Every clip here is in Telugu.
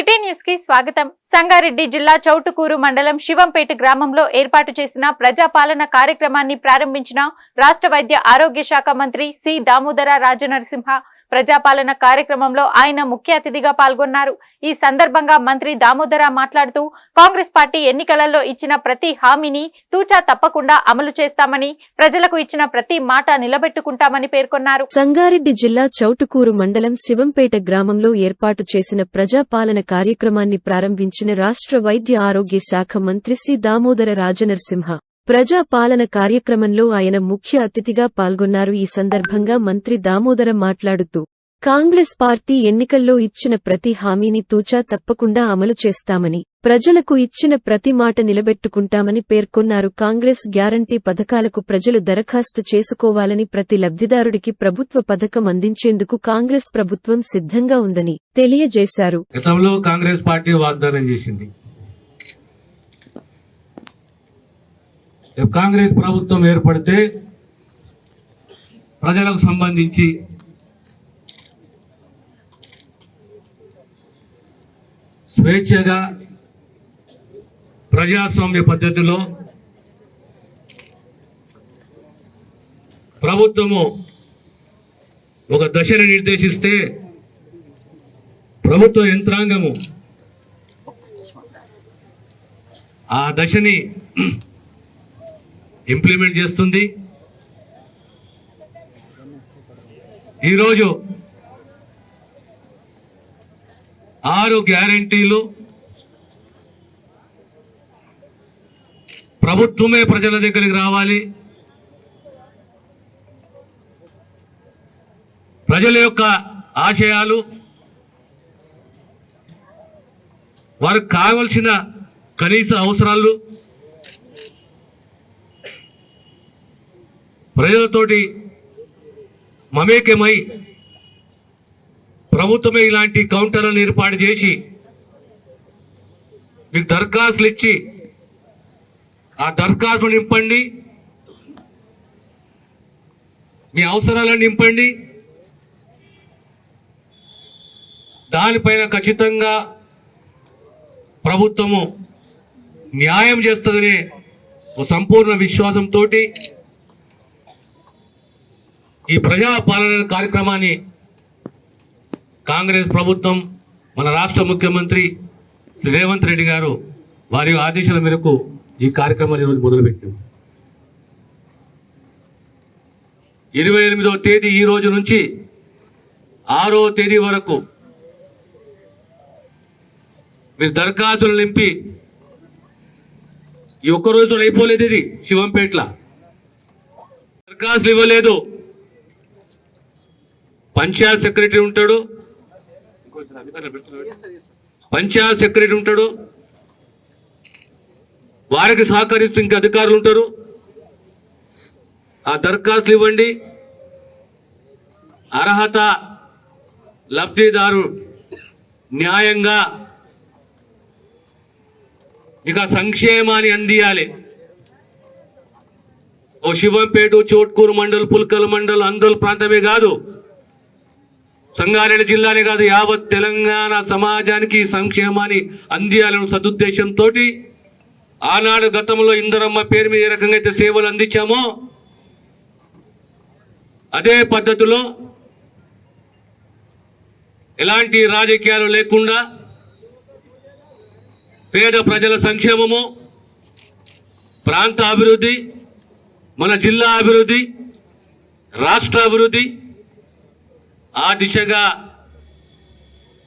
సిటీ న్యూస్కి స్వాగతం. సంగారెడ్డి జిల్లా చౌటుకూరు మండలం శివంపేట గ్రామంలో ఏర్పాటు చేసిన ప్రజాపాలన కార్యక్రమాన్ని ప్రారంభించిన రాష్ట్ర వైద్య ఆరోగ్య శాఖ మంత్రి సి. దామోదర రాజనరసింహ ప్రజాపాలన కార్యక్రమంలో ఆయన ముఖ్య అతిథిగా పాల్గొన్నారు. ఈ సందర్భంగా మంత్రి దామోదర మాట్లాడుతూ కాంగ్రెస్ పార్టీ ఎన్నికలలో ఇచ్చిన ప్రతి హామీని తూచా తప్పకుండా అమలు చేస్తామని ప్రజలకు ఇచ్చిన ప్రతి మాట నిలబెట్టుకుంటామని పేర్కొన్నారు. సంగారెడ్డి జిల్లా చౌటుకూరు మండలం శివంపేట గ్రామంలో ఏర్పాటు చేసిన ప్రజాపాలన కార్యక్రమాన్ని ప్రారంభించిన రాష్ట్ర వైద్య ఆరోగ్య శాఖ మంత్రి సి. దామోదర రాజనరసింహ. ప్రజాపాలన కార్యక్రమంలో ఆయన ముఖ్య అతిథిగా పాల్గొన్నారు. ఈ సందర్భంగా మంత్రి దామోదర మాట్లాడుతూ కాంగ్రెస్ పార్టీ ఎన్నికల్లో ఇచ్చిన ప్రతి హామీని తూచా తప్పకుండా అమలు చేస్తామని ప్రజలకు ఇచ్చిన ప్రతి మాట నిలబెట్టుకుంటామని పేర్కొన్నారు. కాంగ్రెస్ గ్యారంటీ పథకాలకు ప్రజలు దరఖాస్తు చేసుకోవాలని ప్రతి లబ్ధిదారుడికి ప్రభుత్వ పథకం అందించేందుకు కాంగ్రెస్ ప్రభుత్వం సిద్ధంగా ఉందని తెలియజేశారు. గతంలో కాంగ్రెస్ పార్టీ వాగ్దానం చేసింది కాంగ్రెస్ ప్రభుత్వం ఏర్పడితే ప్రజలకు సంబంధించి స్వేచ్ఛగా ప్రజాస్వామ్య పద్ధతిలో ప్రభుత్వము ఒక దశను నిర్దేశిస్తే ప్రభుత్వ యంత్రాంగము ఆ దశని ఇంప్లిమెంట్ చేస్తుంది. ఈరోజు ఆరు గ్యారంటీలు ప్రభుత్వమే ప్రజల దగ్గరికి రావాలి. ప్రజల యొక్క ఆశయాలు వారికి కావలసిన కనీస అవసరాలు ప్రజలతోటి మమేకమై ప్రభుత్వమే ఇలాంటి కౌంటర్లను ఏర్పాటు చేసి మీకు దరఖాస్తులు ఇచ్చి ఆ దరఖాస్తులు నింపండి. మీ అవసరాలను నింపండి. దానిపైన ఖచ్చితంగా ప్రభుత్వము న్యాయం చేస్తుందనే సంపూర్ణ విశ్వాసంతో ఈ ప్రజాపాలన కార్యక్రమాన్ని కాంగ్రెస్ ప్రభుత్వం మన రాష్ట్ర ముఖ్యమంత్రి శ్రీ రేవంత్ రెడ్డి గారు వారి ఆదేశాల మేరకు ఈ కార్యక్రమాన్ని ఈరోజు మొదలుపెట్టాం ఇరవై ఎనిమిదవ తేదీ ఈ రోజు నుంచి ఆరో తేదీ వరకు మీరు దరఖాస్తులు నింపి ఈ ఒక్కరోజు అయిపోలేదు ఇది శివంపేట్ల? దరఖాస్తులు ఇవ్వలేదు. పంచాయత్ సెక్రటరీ ఉంటాడు? పంచాయత్ సెక్రటరీ ఉంటాడు? వారికి సహకరిస్తూ ఇంకా అధికారులు ఉంటారు? ఆ దరఖాస్తులు ఇవ్వండి. అర్హత లబ్ధిదారు న్యాయంగా ఇక సంక్షేమాన్ని అందియాలి. ఓ శివంపేట చోట్కూరు మండల్ పుల్కల్ మండల్ అందల్ ప్రాంతమే కాదు సంగారెడ్డి జిల్లానే కాదు యావత్ తెలంగాణ సమాజానికి సంక్షేమాన్ని అందియాలనే సదుద్దేశంతో ఆనాడు గతంలో ఇందరమ్మ పేరు మీద ఏ రకంగా అయితే సేవలు అందించామో అదే పద్ధతిలో ఎలాంటి రాజకీయాలు లేకుండా పేద ప్రజల సంక్షేమము ప్రాంత అభివృద్ధి మన జిల్లా అభివృద్ధి రాష్ట్ర అభివృద్ధి ఆ దిశగా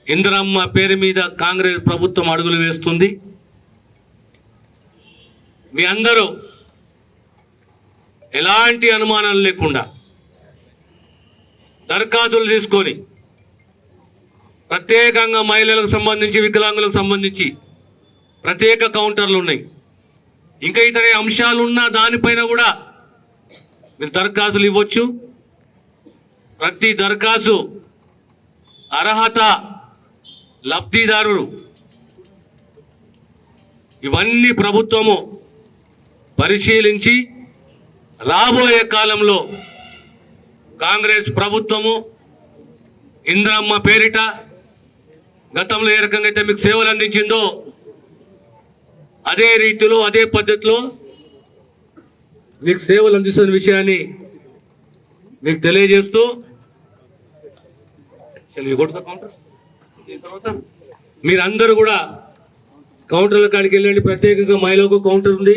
ఇందిరమ్మ పేరు మీద కాంగ్రెస్ ప్రభుత్వం అడుగులు వేస్తుంది. మీ అందరూ ఎలాంటి అనుమానాలు లేకుండా దరఖాస్తులు తీసుకొని ప్రత్యేకంగా మహిళలకు సంబంధించి వికలాంగులకు సంబంధించి ప్రత్యేక కౌంటర్లు ఉన్నాయి. ఇంకా ఇతర అంశాలున్నా దానిపైన కూడా మీరు దరఖాస్తులు ఇవ్వచ్చు. ప్రతి దరఖాస్తు అర్హత లబ్ధిదారుడు. ఇవన్నీ ప్రభుత్వము పరిశీలించి రాబోయే కాలంలో కాంగ్రెస్ ప్రభుత్వము ఇంద్రమ్మ పేరిట గతంలో ఏ రకంగా అయితే మీకు సేవలు అందించిందో అదే రీతిలో అదే పద్ధతిలో మీకు సేవలు అందిస్తున్న విషయాన్ని మీకు తెలియజేస్తూ Shall we go తర్వాత మీరందరూ కూడా కౌంటర్ల కాడికి వెళ్ళండి. ప్రత్యేకంగా మహిళకు కౌంటర్ ఉంది.